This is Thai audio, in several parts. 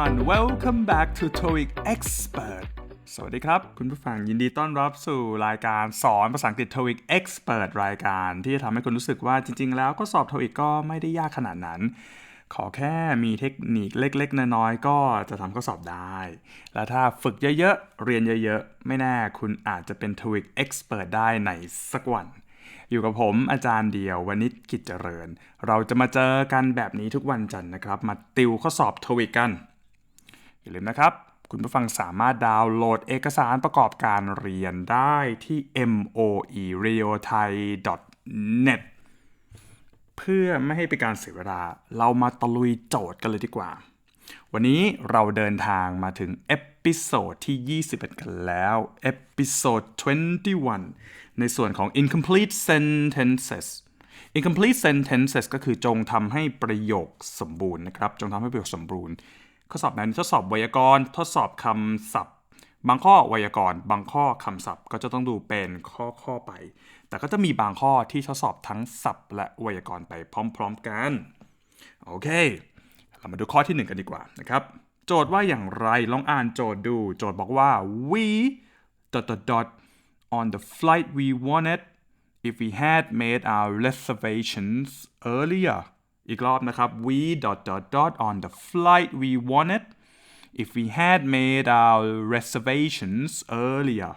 everyone welcome back to TOEIC Expert สวัสดีครับ คุณผู้ฟังยินดีต้อนรับสู่รายการสอนภาษาอังกฤษ TOEIC Expert รายการที่จะทำให้คุณรู้สึกว่าจริง ๆ แล้วก็สอบ TOEIC ก็ไม่ได้ยากขนาดนั้น ขอแค่มีเทคนิคเล็ก ๆ น้อยๆก็จะทำข้อสอบได้ และถ้าฝึกเยอะ ๆ เรียนเยอะ ๆ ไม่แน่คุณอาจจะเป็น TOEIC Expert ได้ในสักวันอยู่กับผมอาจารย์เดียววนิชกิจเจริญ เราจะมาเจอกันแบบนี้ทุกวันจันทร์นะครับ มาติวข้อสอบทวิกัน อย่าลืมนะครับ คุณผู้ฟังสามารถดาวน์โหลดเอกสารประกอบการเรียนได้ที่ moe r e o t h a i net เพื่อไม่ให้เป็นการเสียเวลา เรามาตะลุยโจทย์กันเลยดีกว่า วันนี้เราเดินทางมาถึงเอพิโซดที่ 21 กันแล้วเอพิโซด21 ในส่วนของ incomplete sentences incomplete sentences ก็คือจงทำให้ประโยคสมบูรณ์นะครับ จงทำให้ประโยคสมบูรณ์ ข้อสอบนั้นทดสอบไวยากรณ์ ทดสอบคำศัพท์ บางข้อไวยากรณ์ บางข้อคำศัพท์ ก็จะต้องดูเป็นข้อข้อไป แต่ก็จะมีบางข้อที่ทดสอบทั้งศัพท์ และไวยากรณ์ไปพร้อม ๆกัน โอเค เรามาดูข้อที่ 1 กันดีกว่านะครับโจทย์ว่าอย่างไรลองอ่านโจทย์ดู โจทย์บอกว่า we dot dot dot on the flight we wanted if we had made our reservations earlier อีกรอบนะครับ we dot dot dot on the flight we wanted if we had made our reservations earlier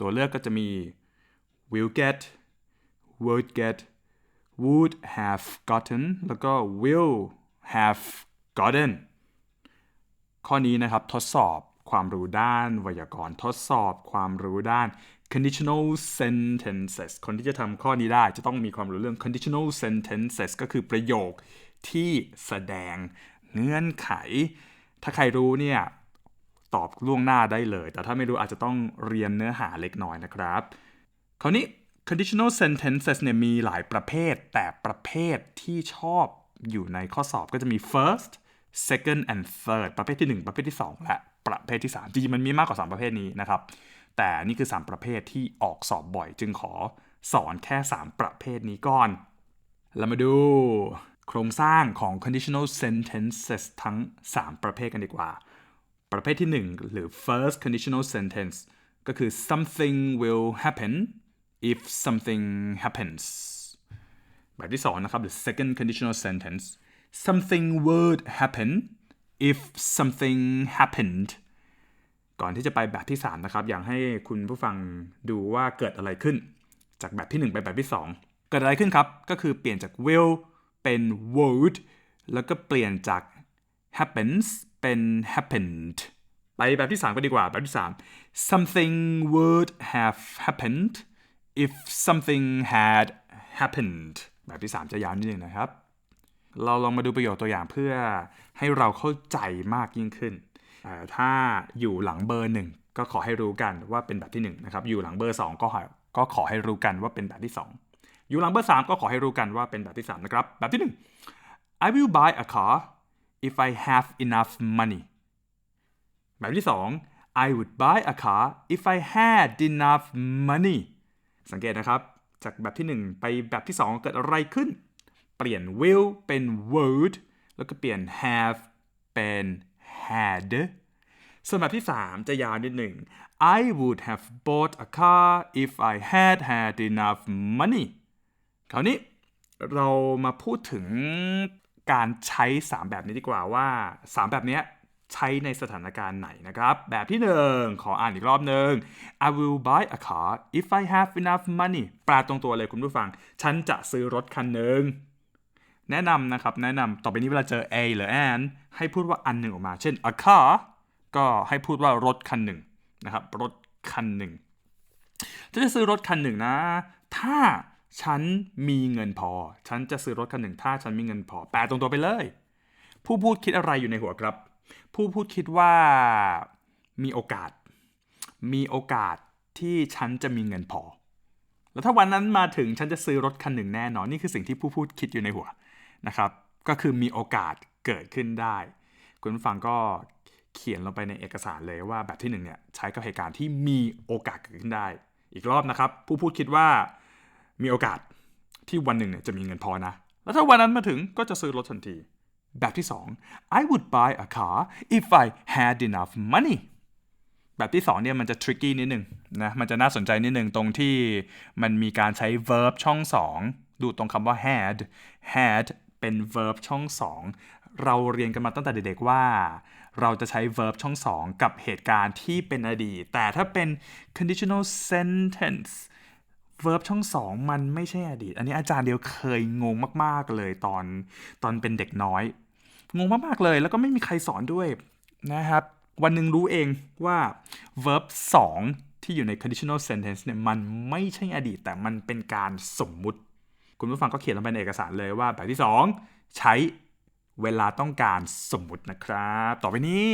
ตัวเลือกก็จะมี will get would get would have gotten แล้วก็ will have gotten ข้อนี้นะครับทดสอบความรู้ด้านไวยากรณ์ทดสอบความรู้ด้าน conditional sentences คนที่จะทำข้อนี้ได้จะต้องมีความรู้เรื่อง conditional sentences ก็คือประโยคที่แสดงเงื่อนไข ถ้าใครรู้เนี่ยตอบล่วงหน้าได้เลย แต่ถ้าไม่รู้อาจจะต้องเรียนเนื้อหาเล็กน้อยนะครับ คราวนี้ conditional sentences เนี่ยมีหลายประเภท แต่ประเภทที่ชอบอยู่ในข้อสอบก็จะมี first second and third ประเภทที่ 1 ประเภทที่ 2 และประเภทที่ 3 จริงๆมันมีมากกว่า 3 ประเภทนี้นะครับ แต่นี่คือ 3 ประเภทที่ออกสอบบ่อย จึงขอสอนแค่ 3 ประเภทนี้ก่อน เรามาดูโครงสร้างของ conditional sentences ทั้ง 3 ประเภทกันดีกว่า ประเภทที่ 1 หรือ first conditional sentence ก็คือ something will happen if something happens แบบที่ 2 นะครับ the second conditional sentence something would happen if something happened ก่อนที่จะไปแบบที่ 3 นะครับ อยากให้คุณผู้ฟังดูว่าเกิดอะไรขึ้น จากแบบที่ 1 ไปแบบที่ 2 เกิดอะไรขึ้นครับ ก็คือเปลี่ยนจาก will เป็น would แล้วก็เปลี่ยนจาก happens เป็น happened ไปแบบที่ 3 ก็ดีกว่าแบบที่ 3 something would have happened if something had happened แบบที่ 3 จะยาวนิดนึงนะครับ เราลองมาดูประโยคตัวอย่างเพื่อให้เราเข้าใจมากยิ่งขึ้น ถ้าอยู่หลังเบอร์หนึ่งก็ขอให้รู้กันว่าเป็นแบบที่1นะครับอยู่หลังเบอร์ 2 ก็ขอก็ขอให้รู้กันว่าเป็นแบบที่ 2 อยู่หลังเบอร์ 3 ก็ขอให้รู้กันว่าเป็นแบบที่ 3 นะครับ แบบที่ 1 I will buy a car if I have enough money แบบที่ 2 I would buy a car if I had enough money สังเกตนะครับ จากแบบที่ 1 ไปแบบที่ 2 เกิดอะไรขึ้น เปลี่ยน will เป็น would แล้วก็เปลี่ยน have เป็น had ส่วนแบบที่ 3 จะยาวนิดหนึ่ง I would have bought a car if I had had enough money คราวนี้เรามาพูดถึงการใช้ 3 แบบนี้ดีกว่าว่า 3 แบบนี้ใช้ในสถานการณ์ไหนนะครับ แบบที่ 1 ขออ่านอีกรอบหนึ่ง I will buy a car if I have enough money แปลตรงตัวเลยคุณผู้ฟัง ฉันจะซื้อรถคันหนึ่ง แนะนำนะครับ แนะนำต่อไปนี้เวลาเจอ a หรือ an ให้พูดว่าอันหนึ่งออกมา เช่น a car ก็ให้พูดว่ารถคันหนึ่งนะครับ รถคันหนึ่งจะจะซื้อรถคันหนึ่งนะ ถ้าฉันมีเงินพอ ฉันจะซื้อรถคันหนึ่ง ถ้าฉันมีเงินพอ แปลตรงตัวไปเลย ผู้พูดคิดอะไรอยู่ในหัวครับ ผู้พูดคิดว่ามีโอกาส มีโอกาสที่ฉันจะมีเงินพอ แล้วถ้าวันนั้นมาถึงฉันจะซื้อรถคันหนึ่งแน่นอน นี่คือสิ่งที่ผู้พูดคิดอยู่ในหัว นะครับ ก็คือมีโอกาสเกิดขึ้นได้ คุณผู้ฟังก็เขียนลงไปในเอกสารเลยว่าแบบที่หนึ่งเนี่ยใช้กับเหตุการณ์ที่มีโอกาสเกิดขึ้นได้ อีกรอบนะครับ ผู้พูดคิดว่ามีโอกาสที่วันหนึ่งเนี่ยจะมีเงินพอนะ แล้วถ้าวันนั้นมาถึงก็จะซื้อรถทันที แบบที่ 2 I would buy a car if I had enough money แบบที่2เนี่ยมันจะ tricky นิดนึงนะมันจะน่าสนใจนิดนึงตรงที่มันมีการใช้ verb ช่อง 2 ดูตรงคำว่า had had เป็น verb ช่อง 2 เราเรียนกันมาตั้งแต่เด็กๆว่า เราจะใช้ verb ช่อง 2 กับเหตุการณ์ที่เป็นอดีต แต่ถ้าเป็น conditional sentence verb ช่องสองมันไม่ใช่อดีต อันนี้อาจารย์เดียวเคยงงมากๆเลยตอนตอนเป็นเด็กน้อย งงมากๆเลย แล้วก็ไม่มีใครสอนด้วยนะครับ วันหนึ่งรู้เองว่า verb 2 ที่อยู่ใน conditional sentence เนี่ยมันไม่ใช่อดีต แต่มันเป็นการสมมุติ คุณผู้ฟังก็เขียนลงไปในเอกสารเลยว่าแบบที่ 2 ใช้เวลาต้องการสมมุตินะครับ ต่อไปนี้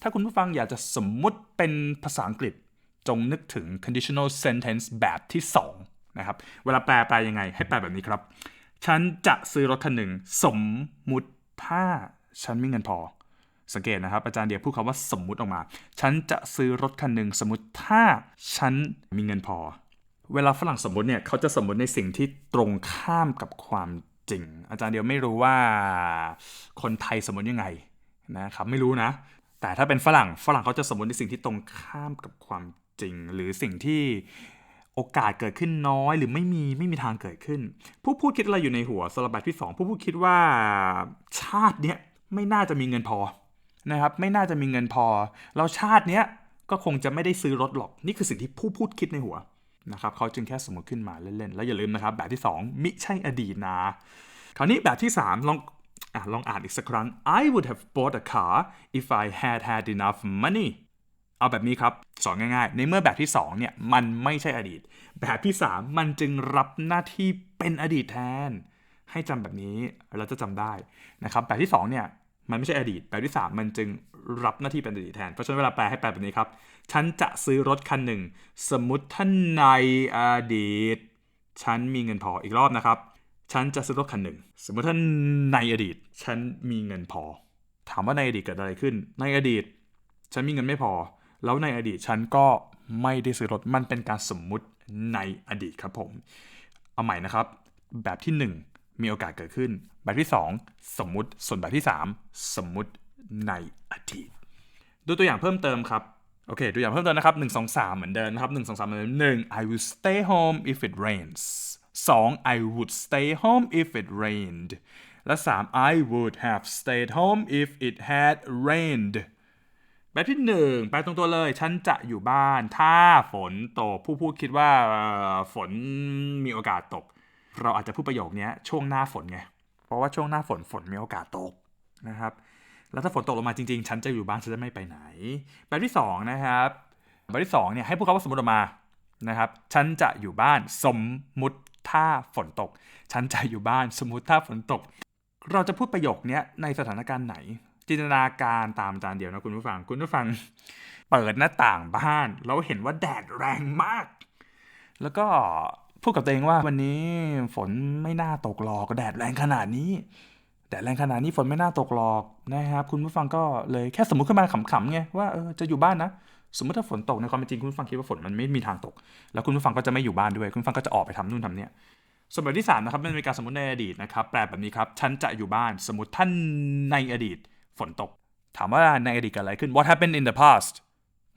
ถ้าคุณผู้ฟังอยากจะสมมุติเป็นภาษาอังกฤษ จงนึกถึง conditional sentence แบบที่ 2 นะครับ เวลาแปลแปลยังไง ให้แปลแบบนี้ครับ ฉันจะซื้อรถคันหนึ่ง สมมุติถ้าฉันมีเงินพอ สังเกตนะครับ อาจารย์เดียพูดคำว่าสมมุติออกมา ฉันจะซื้อรถคันหนึ่งสมมติถ้าฉันมีเงินพอ เวลาฝรั่งสมมติเนี่ยเขาจะสมมติในสิ่งที่ตรงข้ามกับความจริง อาจารย์เดียวไม่รู้ว่าคนไทยสมมติยังไงนะครับไม่รู้นะ แต่ถ้าเป็นฝรั่งฝรั่งเขาจะสมมติในสิ่งที่ตรงข้ามกับความจริง หรือสิ่งที่โอกาสเกิดขึ้นน้อย หรือไม่มีไม่มีทางเกิดขึ้น ผู้พูดคิดอะไรอยู่ในหัวสำหรับแบบที่ 2 ผู้พูดคิดว่าชาติเนี้ยไม่น่าจะมีเงินพอนะครับไม่น่าจะมีเงินพอแล้วชาติเนี้ยก็คงจะไม่ได้ซื้อรถหรอก นี่คือสิ่งที่ผู้พูดคิดในหัว นะครับเขาจึงแค่สมมติขึ้นมาเล่นๆ แล้วอย่าลืมนะครับ แบบที่ 2 มิใช่อดีตนะ คราวนี้แบบที่ 3 ลองอะลองอ่านอีกสักครั้ง I would have bought a car if I had had enough money เอาแบบนี้ครับ สอนง่ายๆ ในเมื่อแบบที่ 2 เนี่ย มันไม่ใช่อดีต แบบที่ 3 มันจึงรับหน้าที่เป็นอดีตแทน ให้จำแบบนี้เราจะจำได้นะครับ แบบที่ 2 เนี่ย มันไม่ใช่อดีตแบบที่ 3 มันจึงรับหน้าที่เป็นอดีตแทน เพราะฉะนั้นเวลาแปลให้แปลแบบนี้ครับ ฉันจะซื้อรถคันหนึ่ง สมมติท่านในอดีต ฉันมีเงินพออีกรอบนะครับ ฉันจะซื้อรถคันหนึ่ง สมมติท่านในอดีต ฉันมีเงินพอ ถามว่าในอดีตเกิดอะไรขึ้น ในอดีต ฉันมีเงินไม่พอ แล้วในอดีตฉันก็ไม่ได้ซื้อรถ มันเป็นการสมมุติในอดีตครับผม เอาใหม่นะครับ แบบที่ 1 มีโอกาสเกิดขึ้น แบบที่ 2 สมมุติส่วนแบบที่ 3 สมมุติในอดีตดูตัวอย่างเพิ่มเติมครับโอเคตัวอย่างเพิ่มเติมนะครับ 1 2 3 เหมือนเดิมนะครับ 1 2 3 เหมือนเดิม 1 I will stay home if it rains 2 I would stay home if it rained และ 3 I would have stayed home if it had rained แบบที่หนึ่งไปตรงตัวเลย ฉันจะอยู่บ้าน ถ้าฝนตก ผู้พูดคิดว่าฝนมีโอกาสตก เราอาจจะพูดประโยคนี้ช่วงหน้าฝนไง เพราะว่าช่วงหน้าฝนฝนมีโอกาสตกนะครับ แล้วถ้าฝนตกลงมาจริงๆ ฉันจะอยู่บ้านฉันจะไม่ไปไหน แบบที่สองนะครับแบบที่สองเนี่ยให้พูดคำว่าสมมติออกมานะครับ ฉันจะอยู่บ้านสมมุติถ้าฝนตก ฉันจะอยู่บ้านสมมุติถ้าฝนตก เราจะพูดประโยคนี้ในสถานการณ์ไหน จินตนาการตามจารย์เดียวนะคุณผู้ฟัง คุณผู้ฟัง เปิดหน้าต่างบ้านแล้วเห็นว่าแดดแรงมาก แล้วก็ พูดกับตัวเองว่าวันนี้ฝนไม่น่าตกหรอกแดดแรงขนาดนี้แดดแรงขนาดนี้ฝนไม่น่าตกหรอกนะครับคุณผู้ฟังก็เลยแค่สมมติขึ้นมาขำๆไงว่าเออจะอยู่บ้านนะสมมติถ้าฝนตกในความเป็นจริงคุณผู้ฟังคิดว่าฝนมันไม่มีทางตก แล้วคุณผู้ฟังก็จะไม่อยู่บ้านด้วย คุณผู้ฟังก็จะออกไปทำนู่นทำเนี่ยส่วนแบบที่สามนะครับมันเป็นการสมมติในอดีตนะครับแปลแบบนี้ครับฉันจะอยู่บ้านสมมติท่านในอดีต ฝนตก ถามว่าในอดีตเกิดอะไรขึ้น What happened in the past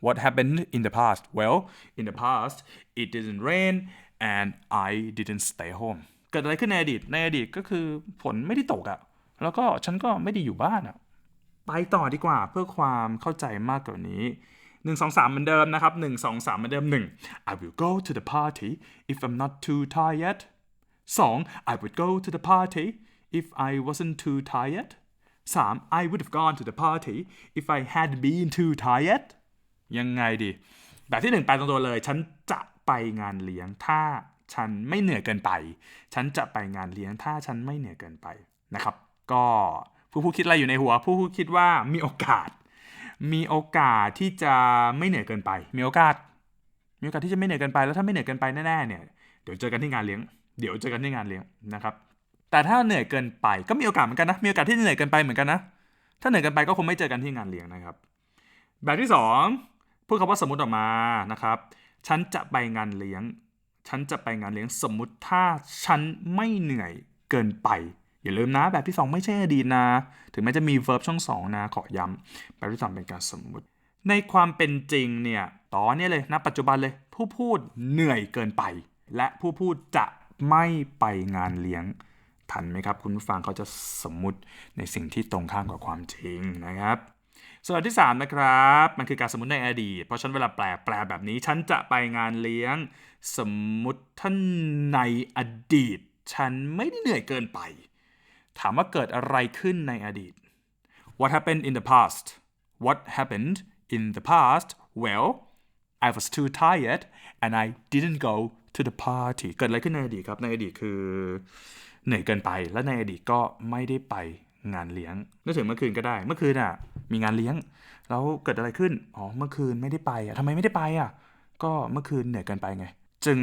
What happened in the past Well in the past it didn't rain and I didn't stay home เกิดอะไรขึ้นในอดีต ในอดีตก็คือฝนไม่ได้ตกอะแล้วก็ฉันก็ไม่ได้อยู่บ้านอะไปต่อดีกว่าเพื่อความเข้าใจมากกว่านี้ 1 2 3เหมือนเดิมนะครับ 1 2 3เหมือนเดิม 1 I will go to the party if I'm not too tired 2 I would go to the party if I wasn't too tired 3 I would have gone to the party if I had been too tired ยังไงดี แบบที่หนึ่งไปตรงตัวเลย ฉันจะ ไปงานเลี้ยงถ้าฉันไม่เหนื่อยเกินไป ฉันจะไปงานเลี้ยงถ้าฉันไม่เหนื่อยเกินไปนะครับ ก็ผู้ผู้คิดอะไรอยู่ในหัว ผู้ผู้คิดว่ามีโอกาส มีโอกาสที่จะไม่เหนื่อยเกินไป มีโอกาส มีโอกาสที่จะไม่เหนื่อยเกินไป แล้วถ้าไม่เหนื่อยเกินไปแน่ๆเนี่ย เดี๋ยวเจอกันที่งานเลี้ยง เดี๋ยวเจอกันที่งานเลี้ยงนะครับ แต่ถ้าเหนื่อยเกินไปก็มีโอกาสเหมือนกันนะ มีโอกาสที่จะเหนื่อยเกินไปเหมือนกันนะ ถ้าเหนื่อยเกินไปก็คงไม่เจอกันที่งานเลี้ยงนะครับ แบบที่สองพูดคำว่าสมมติออกมานะครับ ฉันจะไปงานเลี้ยง ฉันจะไปงานเลี้ยงสมมุติถ้าฉันไม่เหนื่อยเกินไป อย่าลืมนะแบบที่ 2 ไม่ใช่อดีตนะ ถึงแม้จะมี verb ช่องสองนะขอย้ำแบบที่ 2 เป็นการสมมุติ ในความเป็นจริงเนี่ยตอนนี้เลยนะปัจจุบันเลย ผู้พูดเหนื่อยเกินไป และผู้พูดจะไม่ไปงานเลี้ยงทันไหมครับ คุณผู้ฟังเขาจะสมมุติในสิ่งที่ตรงข้ามกับความจริงนะครับ ส่วนที่ 3 นะครับ มันคือการสมมติในอดีต เพราะฉันเวลาแปลแปลแบบนี้ ฉันจะไปงานเลี้ยง สมมุติท่านในอดีต ฉันไม่ได้เหนื่อยเกินไป ถามว่าเกิดอะไรขึ้นในอดีต What happened in the past What happened in the past Well I was too tired and I didn't go to the party เกิดอะไรขึ้นในอดีตครับ ในอดีตคือเหนื่อยเกินไป และในอดีตก็ไม่ได้ไป งานเลี้ยงนึกถึงเมื่อคืนก็ได้ เมื่อคืนอะ มีงานเลี้ยง แล้วเกิดอะไรขึ้น อ๋อ เมื่อคืนไม่ได้ไปอะทำไมไม่ได้ไปอะ ก็เมื่อคืนเหนื่อยเกินไปไง จึง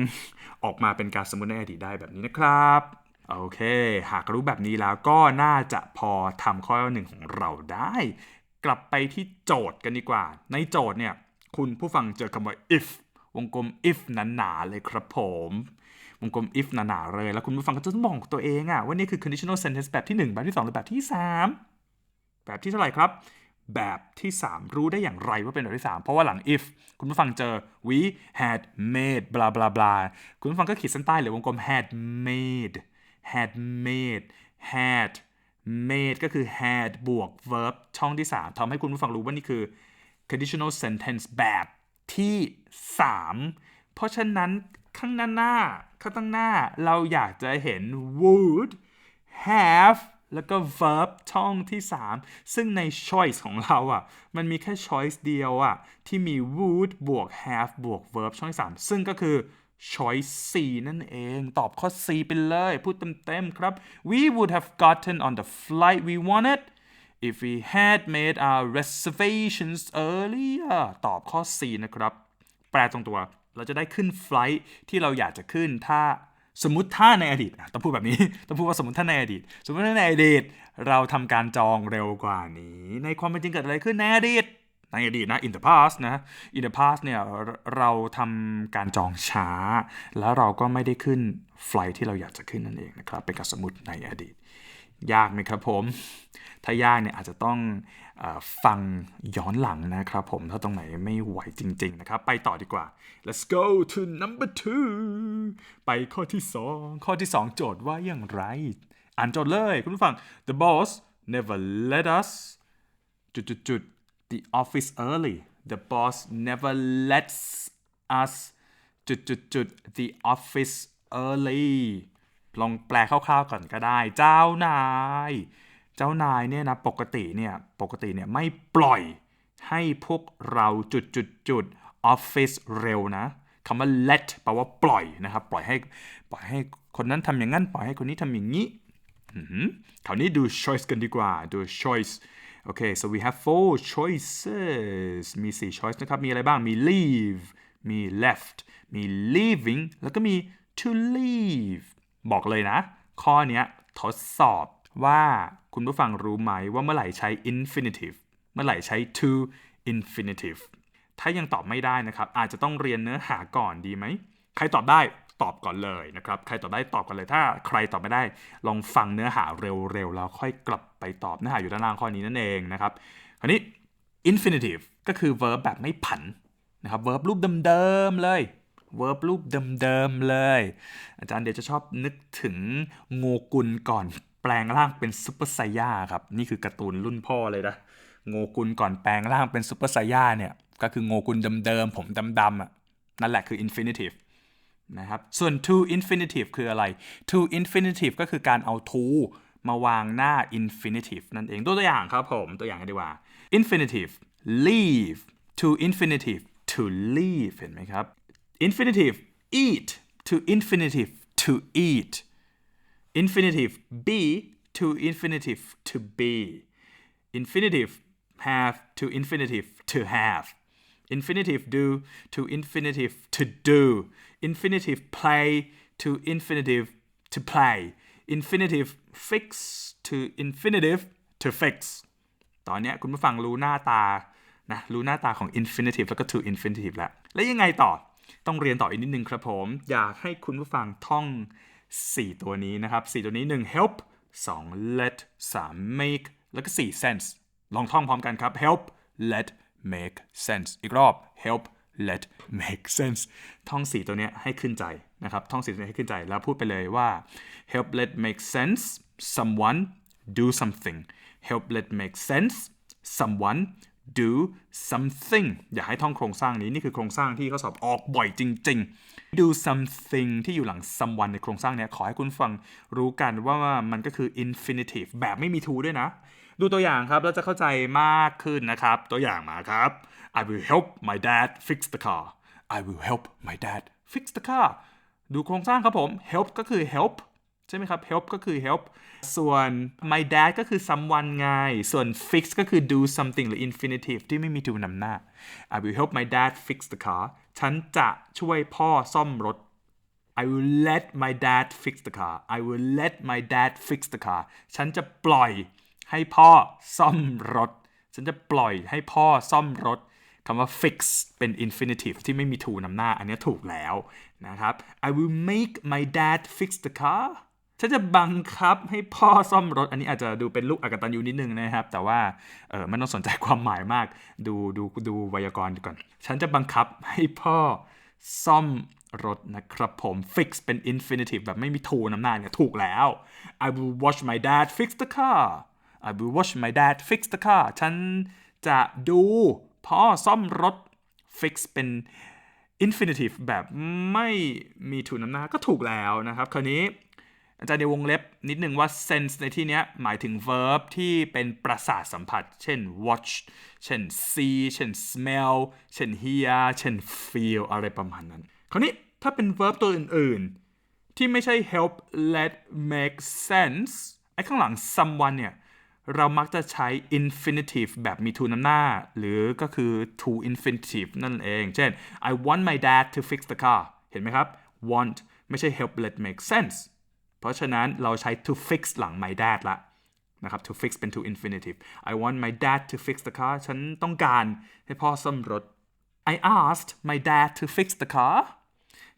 ออกมาเป็นการสมมติในอดีตได้แบบนี้นะครับ โอเค หากรู้แบบนี้แล้วก็น่าจะพอทำข้อหนึ่งของเราได้ กลับไปที่โจทย์กันดีกว่า ในโจทย์เนี่ย คุณผู้ฟังเจอคำว่า if วงกลม if หนาๆเลยครับผม วงกลม if หนาๆเลย แล้วคุณผู้ฟังก็จะต้องบอกตัวเองอะว่านี่คือ conditional sentence แบบที่ 1 แบบที่ 2 หรือแบบที่ 3 แบบที่เท่าไหร่ครับ แบบที่ 3 รู้ได้อย่างไรว่าเป็นแบบที่ 3 เพราะว่าหลัง if คุณผู้ฟังเจอ we had made blah blah blah คุณผู้ฟังก็ขีดเส้นใต้หรือวงกลม had made had made had made ก็คือ had บวก verb ช่องที่ 3ทำให้คุณผู้ฟังรู้ว่านี่คือ conditional sentence แบบที่ 3 เพราะฉะนั้นข้างหน้าหน้า ข้างตั้งหน้าเราอยากจะเห็น would have แล้วก็ verb ช่องที่ 3 ซึ่งใน choice ของเราอะ่ะ มันมีแค่ choice เดียวอะ่ะ ที่มี would บวก have บวก verb ช่องที่ 3 ซึ่งก็คือ choice C นั่นเอง ตอบข้อ C ไปเลย พูดเต็มๆครับ we would have gotten on the flight we wanted if we had made our reservations earlier ตอบข้อ C นะครับ แปลตรงตัว เราจะได้ขึ้นไฟล์ที่เราอยากจะขึ้นถ้าสมมติถ้าในอดีตต้องพูดแบบนี้ต้องพูดว่าสมมติถ้าในอดีต สมมติถ้าในอดีตเราทำการจองเร็วกว่านี้ ในความเป็นจริงเกิดอะไรขึ้นในอดีตในอดีตนะ in the past นะ in the past เนี่ยเราเราทำการจองช้า แล้วเราก็ไม่ได้ขึ้นไฟล์ที่เราอยากจะขึ้นนั่นเองนะครับ เป็นการสมมติในอดีต ยากไหมครับผม ถ้ายากเนี่ยอาจจะต้องอฟังย้อนหลังนะครับผม ถ้าตรงไหนไม่ไหวจริง ๆ นะครับ ไปต่อดีกว่า let's go to number two ไปข้อที่ 2 ข้อที่ 2 โจทย์ว่าอย่างไร อ่านโจทย์เลยคุณผู้ฟัง the boss never let us จุดจุดจุด the office early the boss never lets us จุดจุดจุด the office early ลองแปลคร่าวๆก่อนก็ได้ เจ้านาย เจ้านายเนี่ยนะปกติเนี่ยปกติเนี่ยไม่ปล่อยให้พวกเราจุดจุดจุดออฟฟิศเร็วนะคำว่า let แปลว่าปล่อยนะครับ ปล่อยให้ปล่อยให้คนนั้นทำอย่างนั้น ปล่อยให้คนนี้ทำอย่างนี้คราวนี้ดู choice กันดีกว่า ดู choice โอเค so we have four choices มี 4 choice นะครับ มีอะไรบ้าง มี leave มี left มี leaving แล้วก็มี to leave บอกเลยนะ ข้อนี้ทดสอบว่าคุณผู้ฟังรู้ไหมว่าเมื่อไหร่ใช้ infinitive เมื่อไหร่ใช้ to infinitive ถ้ายังตอบไม่ได้นะครับ อาจจะต้องเรียนเนื้อหาก่อนดีไหม ใครตอบได้ตอบก่อนเลยนะครับ ใครตอบได้ตอบก่อนเลย ถ้าใครตอบไม่ได้ ลองฟังเนื้อหาเร็วๆ แล้วค่อยกลับไปตอบเนื้อหาอยู่ด้านล่างข้อนี้นั่นเองนะครับ คราวนี้ infinitive ก็คือ verb แบบไม่ผันนะครับ verb รูปเดิมๆเลย verb รูปเดิมๆเลย อาจารย์เดี๋ยวจะชอบนึกถึงโงกุลก่อนแปลงร่างเป็นซุปเปอร์ไซย่าครับ นี่คือการ์ตูนรุ่นพ่อเลยนะโงกุลก่อนแปลงร่างเป็นซุปเปอร์ไซย่าเนี่ย ก็คือโงกุลเดิมๆผมดำๆอะนั่นแหละคือ infinitive นะครับ ส่วน to infinitive คืออะไร to infinitive ก็คือการเอา to มาวางหน้า infinitive นั่นเองตัวอย่างครับผม ตัวอย่างกันดีกว่า infinitive leave to infinitive to leave เห็นไหมครับ infinitive eat to infinitive to eat infinitive be to infinitive to be infinitive have to infinitive to have infinitive do to infinitive to do infinitive play to infinitive to play infinitive fix to infinitive to fix ตอนเนี้ยคุณผู้ฟังรู้หน้าตานะรู้หน้าตาของ infinitive แล้วก็ to infinitive แล้ว แล้วยังไงต่อ ต้องเรียนต่ออีกนิดนึงครับผม อยากให้คุณผู้ฟังท่อง 4 ตัวนี้นะครับ 4 ตัวนี้ 1 help 2 let 3 make แล้วก็ 4 sense ลองท่องพร้อมกันครับ help let make sense อีกรอบ help let make sense ท่องสีตัวเนี้ยให้ขึ้นใจนะครับ ท่องสีตัวนี้ให้ขึ้นใจ แล้วพูดไปเลยว่า help let make sense someone do something help let make sense someone do something อย่าให้ท่องโครงสร้างนี้ นี่คือโครงสร้างที่เขาสอบออกบ่อยจริง ๆ do something ที่อยู่หลัง someone ในโครงสร้างเนี้ยขอให้คุณฟังรู้กันว่ามันก็คือ infinitive แบบไม่มี to ด้วยนะ ดูตัวอย่างครับแล้วจะเข้าใจมากขึ้นนะครับ ตัวอย่างมาครับ I will help my dad fix the car I will help my dad fix the car ดูโครงสร้างครับผม help ก็คือ help ใช่ไหมครับ help ก็คือ help ส่วน my dad ก็คือ someone ไง ส่วน fix ก็คือ do something หรือ infinitive ที่ไม่มี do นำหน้า I will help my dad fix the car ฉันจะช่วยพ่อซ่อมรถ I will let my dad fix the car I will let my dad fix the car ฉันจะปล่อยให้พ่อซ่อมรถ ฉันจะปล่อยให้พ่อซ่อมรถคำว่า fix เป็น infinitive ที่ไม่มี to นำหน้า อันนี้ถูกแล้วนะครับ I will make my dad fix the car ฉันจะบังคับให้พ่อซ่อมรถ อันนี้อาจจะดูเป็นลูกอกตันยูนิดนึงนะครับ แต่ว่าเออไม่ต้องสนใจความหมายมาก ดูดูดูไวยากรณ์ก่อน ฉันจะบังคับให้พ่อซ่อมรถนะครับผม fix เป็น infinitive แบบไม่มี to น้ำหน้าเนี่ยถูกแล้ว I will watch my dad fix the car I will watch my dad fix the car ฉันจะดูพ่อซ่อมรถ fix เป็น infinitive แบบไม่มีถูน้ำหน้าก็ถูกแล้วนะครับ คราวนี้ อาจารย์ในวงเล็บนิดนึงว่า sense ในที่นี้หมายถึง verb ที่เป็นประสาทสัมผัส เช่น watch เช่น see เช่น smell เช่น hear เช่น feel อะไรประมาณนั้น คราวนี้ถ้าเป็น verb ตัวอื่น ๆ ที่ไม่ใช่ help let make sense ไอ้ข้างหลัง someone เนี่ย เรามักจะใช้ infinitive แบบมี to นำหน้า หรือก็คือ to infinitive นั่นเอง เช่น I want my dad to fix the car เห็นไหมครับ want ไม่ใช่ help let make sense เพราะฉะนั้นเราใช้ to fix หลัง my dad ละนะครับ to fix เป็น to infinitive I want my dad to fix the car ฉันต้องการให้พ่อซ่อมรถ I asked my dad to fix the car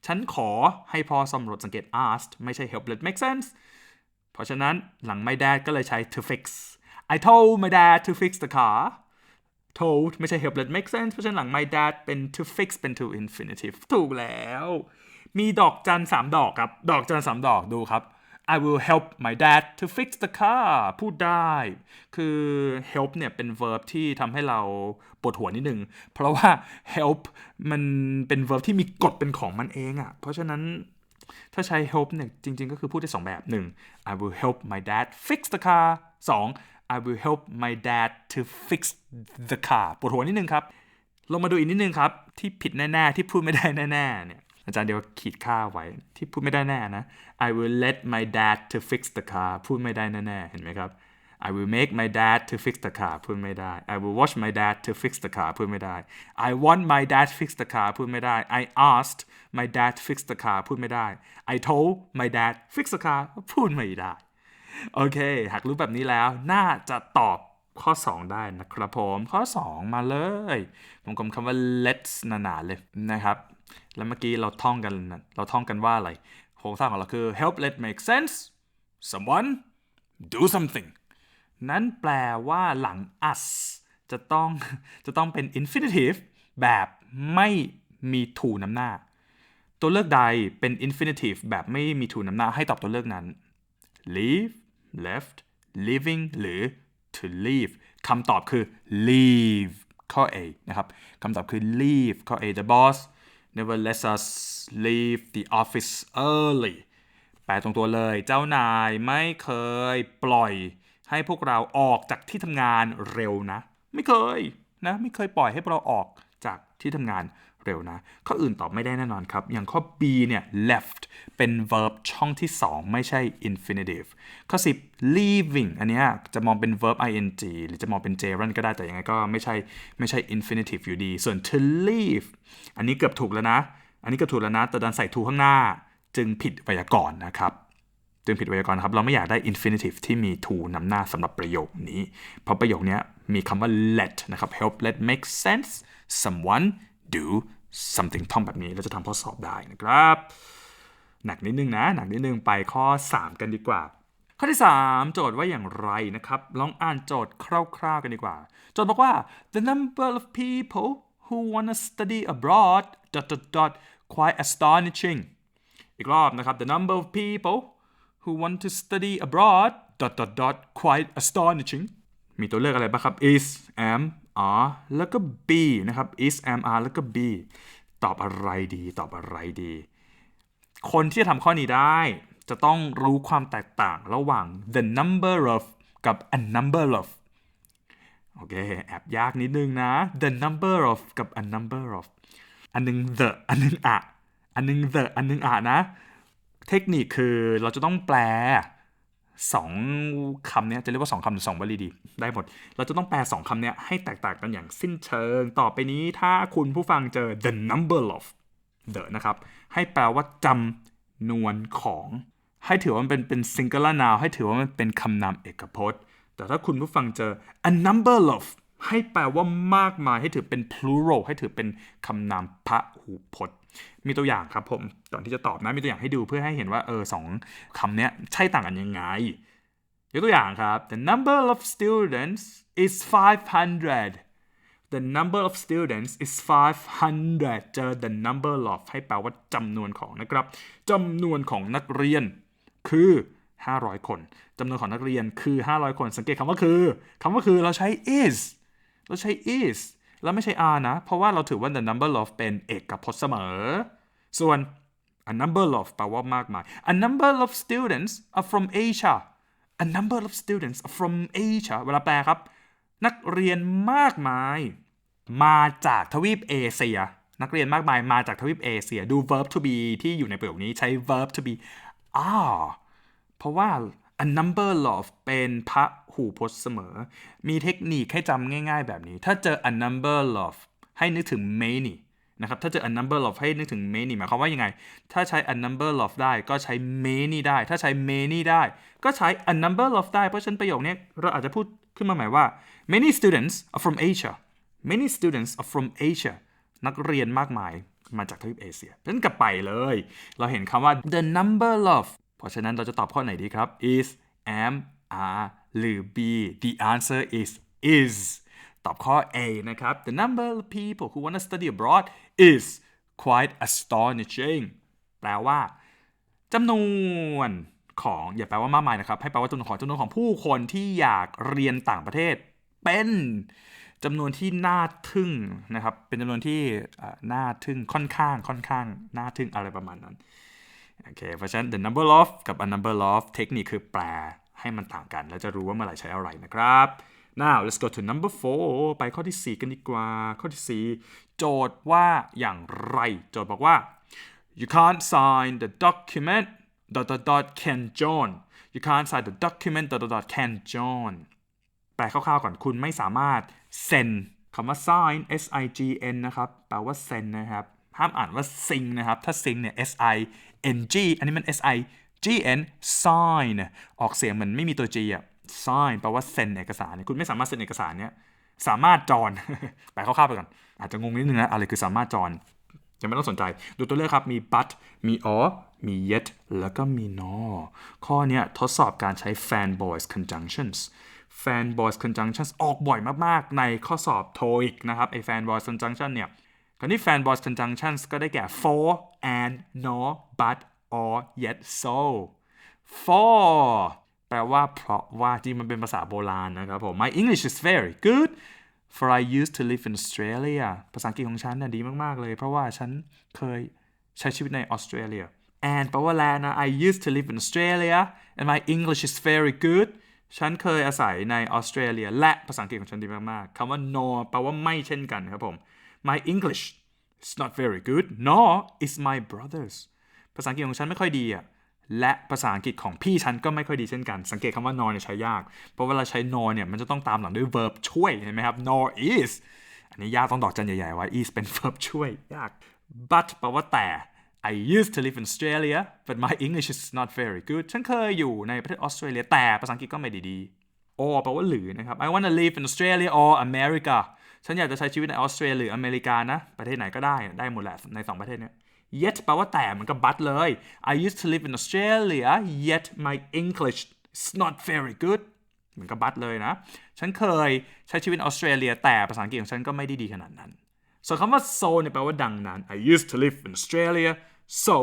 ฉันขอให้พ่อซ่อมรถสังเกต asked ไม่ใช่ help let make sense เพราะฉะนั้นหลัง my dad ก็เลยใช้ to fix I told my dad to fix the car told ไม่ใช่ help let make sense เพราะฉะนั้นหลัง my dad เป็น to fix เป็น to infinitive ถูกแล้ว มีดอกจันสามดอกครับ ดอกจันสามดอกดูครับ I will help my dad to fix the car พูดได้ คือ help เนี่ยเป็น verb ที่ทำให้เราปวดหัวนิดนึง เพราะว่า help มันเป็น verb ที่มีกฎเป็นของมันเองอะ่ะ เพราะฉะนั้นถ้าใช้ help เนี่ยจริง ๆ ก็คือพูดได้สองแบบ 1. I will help my dad fix the car 2. I will help my dad to fix the car ปวดหัวนิดนึงครับ ลงมาดูอีกนิดนึงครับ ที่ผิดแน่ ๆ ที่พูดไม่ได้แน่ ๆ เนี่ย อาจารย์เดียวขีดค่าไว้ที่พูดไม่ได้แน่นะ I will let my dad to fix the car พูดไม่ได้แน่ๆเห็นไหมครับ I will make my dad to fix the car พูดไม่ได้ I will watch my dad to fix the car พูดไม่ได้ I want my dad fix the car พูดไม่ได้ I asked my dad fix the car พูดไม่ได้ I told my dad fix the car พูดไม่ได้ โอเค หากรู้แบบนี้แล้วน่าจะตอบข้อ 2 ได้นะครับผม ข้อ 2 มาเลยผมกลมคำว่า let's หนาๆเลยนะครับ แล้วเมื่อกี้เราท่องกันเราท่องกันว่าอะไรโครงสร้างของเราคือ help let make sense someone do something นั้นแปลว่าหลัง us จะต้องจะต้องเป็น infinitive แบบไม่มี to นำหน้า ตัวเลือกใดเป็น infinitive แบบไม่มี to นำหน้าให้ตอบตัวเลือกนั้น leave left living หรือ to leave คำตอบคือ leave ข้อ A นะครับคำตอบคือ leave ข้อ A the boss never lets us leave the office early แปลตรงตัวเลย เจ้านายไม่เคยปล่อยให้พวกเราออกจากที่ทำงานเร็วนะ ไม่เคยนะ ไม่เคยปล่อยให้พวกเราออกจากที่ทำงาน เร็วนะ ข้ออื่นตอบไม่ได้แน่นอนครับ อย่างข้อ B เนี่ย left เป็น verb ช่องที่ 2 ไม่ใช่ infinitive ข้อ 10 leaving อันเนี้ยจะมองเป็น verb ing หรือจะมองเป็น gerund ก็ได้แต่ยังไงก็ไม่ใช่ไม่ใช่ infinitive อยู่ดี ส่วน to leave อันนี้เกือบถูกแล้วนะ อันนี้เกือบถูกแล้วนะ แต่ดันใส่ to ข้างหน้า จึงผิดไวยากรณ์นะครับจึงผิดไวยากรณ์ครับ เราไม่อยากได้ infinitive ที่มี to นำหน้าสำหรับประโยคนี้ เพราะประโยคนี้มีคำว่า let นะครับ help let make sense someone do something ท่องแบบนี้เราจะทำข้อสอบได้นะครับ หนักนิดนึงนะ หนักนิดนึงไปข้อ 3 กันดีกว่า ข้อที่ 3 โจทย์ว่าอย่างไรนะครับ ลองอ่านโจทย์คร่าวๆกันดีกว่า โจทย์บอกว่า the number of people who want to study abroad dot dot dot quite astonishing อีกรอบนะครับ the number of people who want to study abroad dot dot dot quite astonishing มีตัวเลือกอะไรบ้างครับ is am are แล้วก็ be นะครับ is am are แล้วก็ be ตอบอะไรดี ตอบอะไรดี คนที่จะทำข้อนี้ได้จะต้องรู้ความแตกต่างระหว่าง the number of กับ a number of โอเค แอบยากนิดนึงนะ the number of กับ a number of อันนึง the อันนึงอะ อันนึง the อันนึงอะนะ เทคนิคคือเราจะต้องแปล สองคำเนี้ยจะเรียกว่าสองคำหรือสองวลีดี ได้หมด เราจะต้องแปลสองคำเนี้ยให้แตกต่างกันอย่างสิ้นเชิง ต่อไปนี้ถ้าคุณผู้ฟังเจอ the number of the นะครับ ให้แปลว่าจำนวนของ ให้ถือว่ามันเป็นเป็น singular noun ให้ถือว่ามันเป็นคำนามเอกพจน์ แต่ถ้าคุณผู้ฟังเจอ a number of ให้แปลว่ามากมายให้ถือเป็น plural ให้ถือเป็นคำนามพหูพจน์ มีตัวอย่างครับผม ก่อนที่จะตอบนะมีตัวอย่างให้ดูเพื่อให้เห็นว่าเออสองคำนี้ใช่ต่างกันยังไงยกตัวอย่างครับ the number of students is 500 the number of students is 500 เจอ the number of ให้แปลว่าจำนวนของนะครับจำนวนของนักเรียนคือ 500 คนจำนวนของนักเรียนคือ 500 คน สังเกตคำว่าคือคำว่าคือเราใช้ is เราใช้ is แล้วไม่ใช่ are นะ เพราะว่าเราถือว่า the number of เป็นเอกพจน์เสมอ ส่วน a number of แปลว่ามากมาย a number of students are from Asia a number of students are from Asia เวลาแปลครับ นักเรียนมากมาย มาจากทวีปเอเชีย นักเรียนมากมายมาจากทวีปเอเชีย ดู verb to be ที่อยู่ในประโยคนี้ใช้ verb to be are เพราะว่า a number of เป็นพระหูพจน์เสมอ มีเทคนิคให้จำง่ายๆแบบนี้ ถ้าเจอ a number of ให้นึกถึง many นะครับ ถ้าเจอ a number of ให้นึกถึง many หมายความว่ายังไง ถ้าใช้ a number of ได้ก็ใช้ many ได้ ถ้าใช้ many ได้ ก็ใช้ a number of ได้ เพราะฉะนั้นประโยคนี้เราอาจจะพูดขึ้นมาหมายว่า many students are from Asia many students are from Asia นักเรียนมากมายมาจากทวีปเอเชียฉะนั้นกลับไปเลย เราเห็นคำว่า the number of เพราะฉะนั้นเราจะตอบข้อไหนดีครับ is am are หรือ be the answer is is ตอบข้อ A นะครับ the number of people who want to study abroad is quite astonishing แปลว่าจำนวนของอย่าแปลว่ามากมายนะครับ ให้แปลว่าจำนวนของจำนวนของผู้คนที่อยากเรียนต่างประเทศ เป็นจำนวนที่น่าทึ่งนะครับ เป็นจำนวนที่น่าทึ่งค่อนข้างค่อนข้างน่าทึ่งอะไรประมาณนั้นโอเคเพราะฉะนั้น the number of กับ a number of เทคนิคคือแปลให้มันต่างกัน แล้วจะรู้ว่าเมื่อไหร่ใช้อะไรนะครับ now let's go to number four ไปข้อที่ 4 กันดีกว่า ข้อที่ 4 โจทย์ว่าอย่างไร โจทย์บอกว่า you can't sign the document dot dot dot can John you can't sign the document dot dot dot can John แปลคร่าวๆก่อนคุณไม่สามารถเซ็นคำว่า sign s i g n นะครับ แปลว่าเซ็นนะครับ ห้ามอ่านว่า sing นะครับ ถ้า sing เนี่ย s i n g อันนี้มัน s i g n sign ออกเสียงเหมือนไม่มีตัว g อะ sign แปลว่าเซ็นเอกสารเนี่ยคุณไม่สามารถเซ็นเอกสารเนี่ยสามารถจอนแปลคร่าวๆไปก่อน อาจจะงงนิดนึงนะ อะไรคือสามารถจอนยังไม่ต้องสนใจ ดูตัวเลือกครับ มี but มี or มี yet แล้วก็มี no ข้อนี้ทดสอบการใช้ fan boys conjunctions fan boys conjunctions ออกบ่อยมากๆ ในข้อสอบ TOEIC นะครับ ไอ้ fan boys conjunction เนี่ยคราวนี้ fan boys conjunctions ก็ได้แก่ for and no but or yet so for แปลว่าเพราะว่าจริงมันเป็นภาษาโบราณนะครับผม my English is very good for I used to live in Australia ภาษาอังกฤษของฉันน่ะดีมากๆเลย เพราะว่าฉันเคยใช้ชีวิตในออสเตรเลีย and แปลว่าแลนะ I used to live in Australia and my English is very good ฉันเคยอาศัยในออสเตรเลีย และภาษาอังกฤษของฉันดีมากๆคำว่า no แปลว่าไม่เช่นกันครับผม my English is not very good nor is my brother's ภาษาอังกฤษของฉันไม่ค่อยดีอะ และภาษาอังกฤษของพี่ฉันก็ไม่ค่อยดีเช่นกัน สังเกตคำว่า nor เนี่ยใช้ยาก เพราะเวลาใช้ nor เนี่ยมันจะต้องตามหลังด้วย verb ช่วยเห็นไหมครับ nor is อันนี้ยากต้องดอกจันใหญ่ๆไว้ is เป็น verb ช่วยยาก but แปลว่าแต่ I used to live in Australia but my English is not very good ฉันเคยอยู่ในประเทศออสเตรเลียแต่ภาษาอังกฤษก็ไม่ดีดี or แปลว่าหรือนะครับ I want to live in Australia or America ฉันอยากจะใช้ชีวิตในออสเตรเลียหรืออเมริกานะ ประเทศไหนก็ได้ได้หมดแหละในสองประเทศเนี้ yet แปลว่าแต่มันก็ but เลย I used to live in Australia yet my English is not very good เหมือนกับบัตเลยนะ ฉันเคยใช้ชีวิตในออสเตรเลียแต่ภาษาอังกฤษของฉันก็ไม่ได้ดีขนาดนั้น ส่วนคำว่า so เนี่ยแปลว่าดังนั้น I used to live in Australia so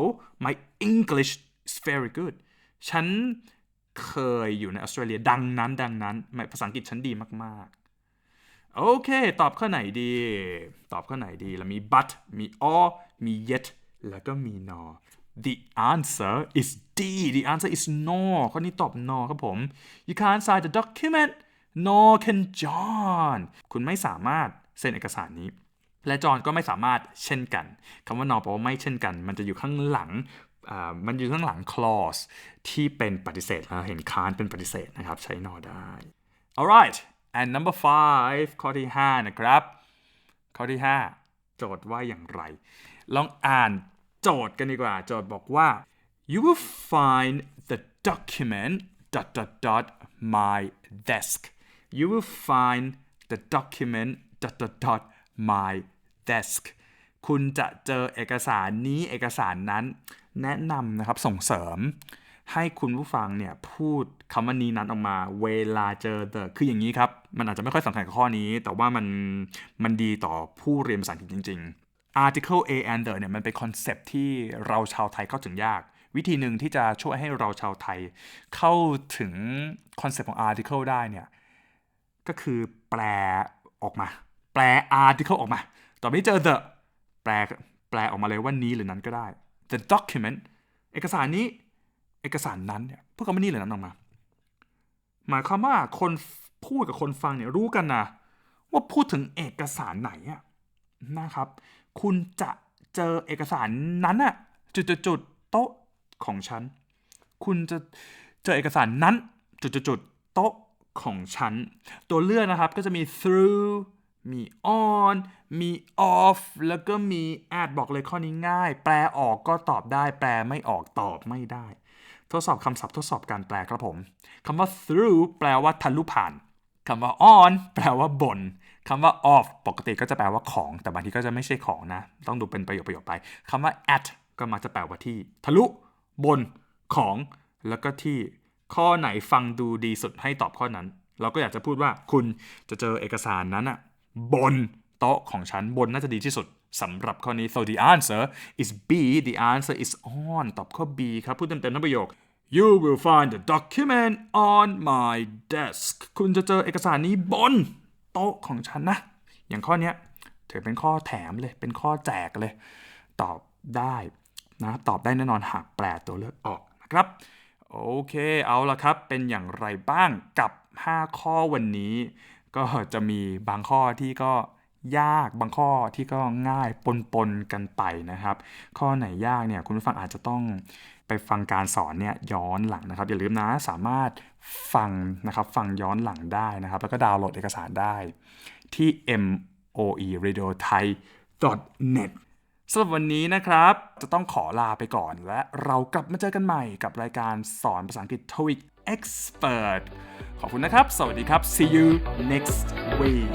my English is very good ฉันเคยอยู่ในออสเตรเลียดังนั้น ดังนั้นภาษาอังกฤษฉันดีมาก ๆ โอเค ตอบข้อไหนดี ตอบข้อไหนดีแล้วมี but มี or มี yet แล้วก็มี no the answer is D the answer is no ข้อนี้ตอบ no ครับผม you can't sign the document nor can John คุณไม่สามารถเซ็นเอกสารนี้ และจอห์นก็ไม่สามารถเช่นกันคำว่า no แปลว่าไม่เช่นกัน มันจะอยู่ข้างหลังอ่ามันอยู่ข้างหลัง clause ที่เป็นปฏิเสธเราเห็น can't เป็นปฏิเสธนะครับ ใช้ no ได้ alright and number five ข้อที่ 5 นะครับ ข้อที่ 5 โจทย์ว่าอย่างไร ลองอ่าน โจทย์กันดีกว่า โจทย์บอกว่า you will find the document dot dot dot my desk you will find the document dot dot dot my desk คุณจะเจอเอกสารนี้เอกสารนั้น แนะนำนะครับส่งเสริม ให้คุณผู้ฟังเนี่ยพูดคำว่านี้นั้นออกมา เวลาเจอ the คืออย่างนี้ครับ มันอาจจะไม่ค่อยสำคัญกับข้อนี้ แต่ว่ามันมันดีต่อผู้เรียนภาษาอังกฤษจริง ๆ article a and the เนี่ยมันเป็นคอนเซปที่เราชาวไทยเข้าถึงยาก วิธีหนึ่งที่จะช่วยให้เราชาวไทย เข้าถึงคอนเซปต์ของ article ได้เนี่ยก็คือแปลออกมา แปล article ออกมา ต่อไปเจอ the แปลแปลออกมาเลยว่านี้หรือนั้นก็ได้ the document เอกสารนี้เอกสารนั้นเนี่ยพวกเขาไม่นี่หรือนั้นออกมา หมายความว่าคนพูดกับคนฟังเนี่ยรู้กันนะว่าพูดถึงเอกสารไหนอะนะครับ คุณจะเจอเอกสารนั้นอะจุดๆโต๊ะของฉัน คุณจะเจอเอกสารนั้นจุดๆๆโต๊ะของฉัน ตัวเลือกนะครับก็จะมี through มี on มี off แล้วก็มี at บอกเลยข้อนี้ง่าย แปลออกก็ตอบได้ แปลไม่ออกตอบไม่ได้ ทดสอบคำศัพท์ทดสอบการแปลครับผมคำว่า through แปลว่าทะลุผ่านคำว่า on แปลว่าบน คำว่า off ปกติก็จะแปลว่าของ แต่บางทีก็จะไม่ใช่ของนะ ต้องดูเป็นประโยคประโยคไปคำว่า at ก็มักจะแปลว่าที่ ทะลุ บน ของ แล้วก็ที่ ข้อไหนฟังดูดีสุดให้ตอบข้อนั้น เราก็อยากจะพูดว่าคุณจะเจอเอกสารนั้นอะบนโต๊ะของฉันบนน่าจะดีที่สุดสำหรับข้อนี้ so the answer is B the answer is on ตอบข้อ B ครับ พูดเต็มๆทั้งประโยค you will find the document on my desk คุณจะเจอเอกสารนี้บน โต๊ะของฉันนะ อย่างข้อนี้ถือเป็นข้อแถมเลย เป็นข้อแจกเลย ตอบได้นะ ตอบได้แน่นอนหากแปลตัวเลือกออกนะครับ โอเคเอาละครับ เป็นอย่างไรบ้างกับ 5 ข้อวันนี้ ก็จะมีบางข้อที่ก็ยากบางข้อที่ก็ง่ายปนๆกันไปนะครับ ข้อไหนยากเนี่ยคุณผู้ฟังอาจจะต้อง ฟังการสอนเนี่ยย้อนหลังนะครับ อย่าลืมนะสามารถฟังนะครับฟังย้อนหลังได้นะครับ แล้วก็ดาวน์โหลดเอกสารได้ ที่ moe radio thai net สำหรับวันนี้นะครับ จะต้องขอลาไปก่อน และเรากลับมาเจอกันใหม่กับรายการสอนภาษาอังกฤษ TOEIC Expert ขอบคุณนะครับ สวัสดีครับ see you next week